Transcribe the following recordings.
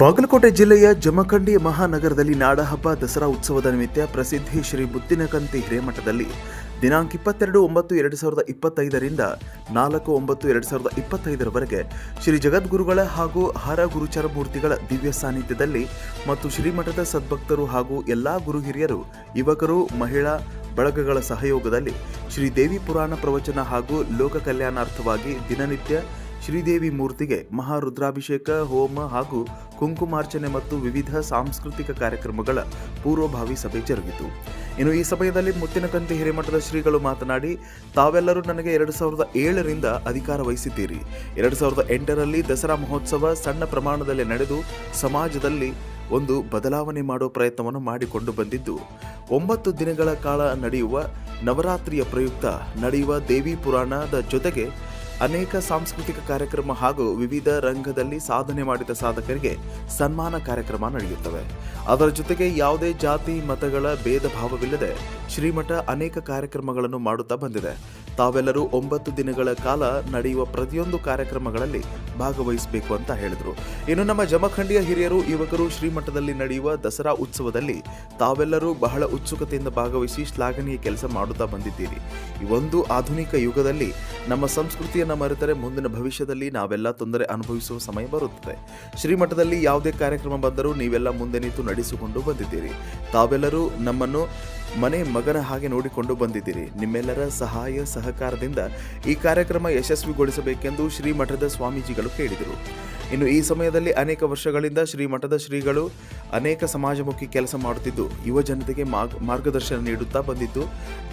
ಬಾಗಲಕೋಟೆ ಜಿಲ್ಲೆಯ ಜಮಖಂಡಿ ಮಹಾನಗರದಲ್ಲಿ ನಾಡಹಬ್ಬ ದಸರಾ ಉತ್ಸವದ ನಿಮಿತ್ತ ಪ್ರಸಿದ್ಧಿ ಶ್ರೀ ಬುತ್ತಿನಕಂತಿ ಹಿರೇಮಠದಲ್ಲಿ ದಿನಾಂಕ ಇಪ್ಪತ್ತೆರಡು ಒಂಬತ್ತು ಎರಡು ಸಾವಿರದ ಇಪ್ಪತ್ತೈದರಿಂದ ನಾಲ್ಕು ಒಂಬತ್ತು ಎರಡು ಸಾವಿರದ ಇಪ್ಪತ್ತೈದರವರೆಗೆ ಶ್ರೀ ಜಗದ್ಗುರುಗಳ ಹಾಗೂ ಹರ ಗುರುಚರ ಮೂರ್ತಿಗಳ ದಿವ್ಯ ಸಾನ್ನಿಧ್ಯದಲ್ಲಿ ಮತ್ತು ಶ್ರೀಮಠದ ಸದ್ಭಕ್ತರು ಹಾಗೂ ಎಲ್ಲ ಗುರು ಹಿರಿಯರು, ಯುವಕರು, ಮಹಿಳಾ ಬಳಗಗಳ ಸಹಯೋಗದಲ್ಲಿ ಶ್ರೀ ದೇವಿ ಪುರಾಣ ಪ್ರವಚನ ಹಾಗೂ ಲೋಕ ಕಲ್ಯಾಣಾರ್ಥವಾಗಿ ದಿನನಿತ್ಯ ಶ್ರೀದೇವಿ ಮೂರ್ತಿಗೆ ಮಹಾರುದ್ರಾಭಿಷೇಕ, ಹೋಮ ಹಾಗೂ ಕುಂಕುಮಾರ್ಚನೆ ಮತ್ತು ವಿವಿಧ ಸಾಂಸ್ಕೃತಿಕ ಕಾರ್ಯಕ್ರಮಗಳ ಪೂರ್ವಭಾವಿ ಸಭೆ ಜರುಗಿತು. ಇನ್ನು ಈ ಸಮಯದಲ್ಲಿ ಮುತ್ತಿನಕಂತಿ ಹಿರೇಮಠದ ಶ್ರೀಗಳು ಮಾತನಾಡಿ, ತಾವೆಲ್ಲರೂ ನನಗೆ ಎರಡು ಸಾವಿರದ ಏಳರಿಂದ ಅಧಿಕಾರ ವಹಿಸಿದ್ದೀರಿ. ಎರಡು ಸಾವಿರದ ಎಂಟರಲ್ಲಿ ದಸರಾ ಮಹೋತ್ಸವ ಸಣ್ಣ ಪ್ರಮಾಣದಲ್ಲಿ ನಡೆದು, ಸಮಾಜದಲ್ಲಿ ಒಂದು ಬದಲಾವಣೆ ಮಾಡೋ ಪ್ರಯತ್ನವನ್ನು ಮಾಡಿಕೊಂಡು ಬಂದಿದ್ದು, ಒಂಬತ್ತು ದಿನಗಳ ಕಾಲ ನಡೆಯುವ ನವರಾತ್ರಿಯ ಪ್ರಯುಕ್ತ ನಡೆಯುವ ದೇವಿ ಪುರಾಣದ ಜೊತೆಗೆ ಅನೇಕ ಸಾಂಸ್ಕೃತಿಕ ಕಾರ್ಯಕ್ರಮ ಹಾಗೂ ವಿವಿಧ ರಂಗದಲ್ಲಿ ಸಾಧನೆ ಮಾಡಿದ ಸಾಧಕರಿಗೆ ಸನ್ಮಾನ ಕಾರ್ಯಕ್ರಮ ನಡೆಯುತ್ತವೆ. ಅದರ ಜೊತೆಗೆ ಯಾವುದೇ ಜಾತಿ, ಮತಗಳ ಭೇದ ಭಾವವಿಲ್ಲದೆ ಶ್ರೀಮಠ ಅನೇಕ ಕಾರ್ಯಕ್ರಮಗಳನ್ನು ಮಾಡುತ್ತಾ ಬಂದಿದೆ. ತಾವೆಲ್ಲರೂ ಒಂಬತ್ತು ದಿನಗಳ ಕಾಲ ನಡೆಯುವ ಪ್ರತಿಯೊಂದು ಕಾರ್ಯಕ್ರಮಗಳಲ್ಲಿ ಭಾಗವಹಿಸಬೇಕು ಅಂತ ಹೇಳಿದರು. ಇನ್ನು ನಮ್ಮ ಜಮಖಂಡಿಯ ಹಿರಿಯರು, ಯುವಕರು ಶ್ರೀಮಠದಲ್ಲಿ ನಡೆಯುವ ದಸರಾ ಉತ್ಸವದಲ್ಲಿ ತಾವೆಲ್ಲರೂ ಬಹಳ ಉತ್ಸುಕತೆಯಿಂದ ಭಾಗವಹಿಸಿ ಶ್ಲಾಘನೀಯ ಕೆಲಸ ಮಾಡುತ್ತಾ ಬಂದಿದ್ದೀರಿ. ಈ ಒಂದು ಆಧುನಿಕ ಯುಗದಲ್ಲಿ ನಮ್ಮ ಸಂಸ್ಕೃತಿಯನ್ನು ಮರೆತರೆ ಮುಂದಿನ ಭವಿಷ್ಯದಲ್ಲಿ ನಾವೆಲ್ಲ ತೊಂದರೆ ಅನುಭವಿಸುವ ಸಮಯ ಬರುತ್ತದೆ. ಶ್ರೀಮಠದಲ್ಲಿ ಯಾವುದೇ ಕಾರ್ಯಕ್ರಮ ಬಂದರೂ ನೀವೆಲ್ಲ ಮುಂದೆ ನಿಂತು ನಡೆಸಿಕೊಂಡು ಬಂದಿದ್ದೀರಿ. ತಾವೆಲ್ಲರೂ ನಮ್ಮನ್ನು ಮನೆ ಮಗನ ಹಾಗೆ ನೋಡಿಕೊಂಡು ಬಂದಿದ್ದೀರಿ. ನಿಮ್ಮೆಲ್ಲರ ಸಹಾಯ ಸಹಕಾರದಿಂದ ಈ ಕಾರ್ಯಕ್ರಮ ಯಶಸ್ವಿಗೊಳಿಸಬೇಕೆಂದು ಶ್ರೀಮಠದ ಸ್ವಾಮೀಜಿಗಳು ಕೇಳಿದರು. ಇನ್ನು ಈ ಸಮಯದಲ್ಲಿ ಅನೇಕ ವರ್ಷಗಳಿಂದ ಶ್ರೀ ಮಠದ ಶ್ರೀಗಳು ಅನೇಕ ಸಮಾಜಮುಖಿ ಕೆಲಸ ಮಾಡುತ್ತಿದ್ದು, ಯುವ ಜನತೆಗೆ ಮಾರ್ಗ- ಮಾರ್ಗದರ್ಶನ ನೀಡುತ್ತಾ ಬಂದಿದ್ದು,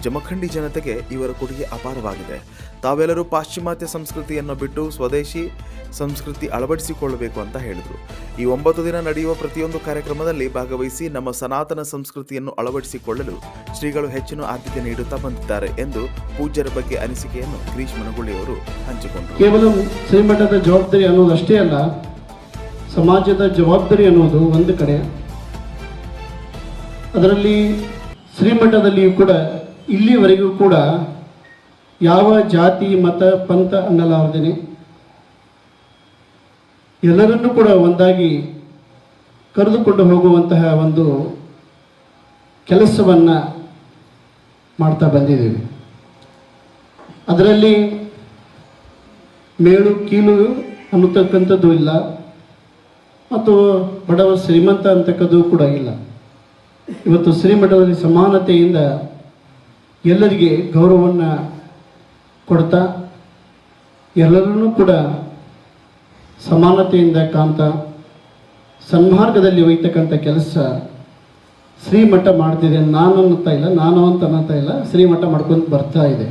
ಜಮಖಂಡಿ ಜನತೆಗೆ ಇವರ ಕೊಡುಗೆ ಅಪಾರವಾಗಿದೆ. ತಾವೆಲ್ಲರೂ ಪಾಶ್ಚಿಮಾತ್ಯ ಸಂಸ್ಕೃತಿಯನ್ನು ಬಿಟ್ಟು ಸ್ವದೇಶಿ ಸಂಸ್ಕೃತಿ ಅಳವಡಿಸಿಕೊಳ್ಳಬೇಕು ಅಂತ ಹೇಳಿದರು. ಈ ಒಂಬತ್ತು ದಿನ ನಡೆಯುವ ಪ್ರತಿಯೊಂದು ಕಾರ್ಯಕ್ರಮದಲ್ಲಿ ಭಾಗವಹಿಸಿ ನಮ್ಮ ಸನಾತನ ಸಂಸ್ಕೃತಿಯನ್ನು ಅಳವಡಿಸಿಕೊಳ್ಳಲು ಶ್ರೀಗಳು ಹೆಚ್ಚಿನ ಆದ್ಯತೆ ನೀಡುತ್ತಾ ಬಂದಿದ್ದಾರೆ ಎಂದು ಪೂಜ್ಯರ ಬಗ್ಗೆ ಅನಿಸಿಕೆಯನ್ನು ಗಿರೀಶ್ ಮನಗುಳಿಯವರು ಹಂಚಿಕೊಂಡರು. ಕೇವಲ ಶ್ರೀಮಠದ ಜವಾಬ್ದಾರಿ ಅನ್ನೋದಷ್ಟೇ ಅಲ್ಲ ಸಮಾಜದ ಜವಾಬ್ದಾರಿ ಅನ್ನೋದು ಒಂದು ಕಡೆ. ಅದರಲ್ಲಿ ಶ್ರೀಮಠದಲ್ಲಿಯೂ ಕೂಡ, ಇಲ್ಲಿವರೆಗೂ ಕೂಡ ಯಾವ ಜಾತಿ, ಮತ, ಪಂಥ ಅನ್ನಲಾರ್ದೇನೆ ಎಲ್ಲರನ್ನೂ ಕೂಡ ಒಂದಾಗಿ ಕರೆದುಕೊಂಡು ಹೋಗುವಂತಹ ಒಂದು ಕೆಲಸವನ್ನು ಮಾಡ್ತಾ ಬಂದಿದ್ದೀವಿ. ಅದರಲ್ಲಿ ಮೇಳು ಕೀಳು ಅನ್ನತಕ್ಕಂಥದ್ದು ಇಲ್ಲ. ಮತ್ತು ಬಡವ ಶ್ರೀಮಂತ ಅಂತಕ್ಕದ್ದು ಕೂಡ ಇಲ್ಲ. ಇವತ್ತು ಶ್ರೀಮಠದಲ್ಲಿ ಸಮಾನತೆಯಿಂದ ಎಲ್ಲರಿಗೆ ಗೌರವವನ್ನು ಕೊಡ್ತಾ, ಎಲ್ಲರನ್ನೂ ಕೂಡ ಸಮಾನತೆಯಿಂದ ಕಾಣ್ತಾ, ಸನ್ಮಾರ್ಗದಲ್ಲಿ ಒಯ್ತಕ್ಕಂಥ ಕೆಲಸ ಶ್ರೀಮಠ ಮಾಡ್ತಿದೆ ನಾನು ಅನ್ನುತ್ತಾ ಇಲ್ಲ, ನಾನು ಅಂತ ಅನ್ನತ್ತಾ ಇಲ್ಲ, ಶ್ರೀಮಠ ಮಾಡ್ಕೊಂಡು ಬರ್ತಾ ಇದೆ.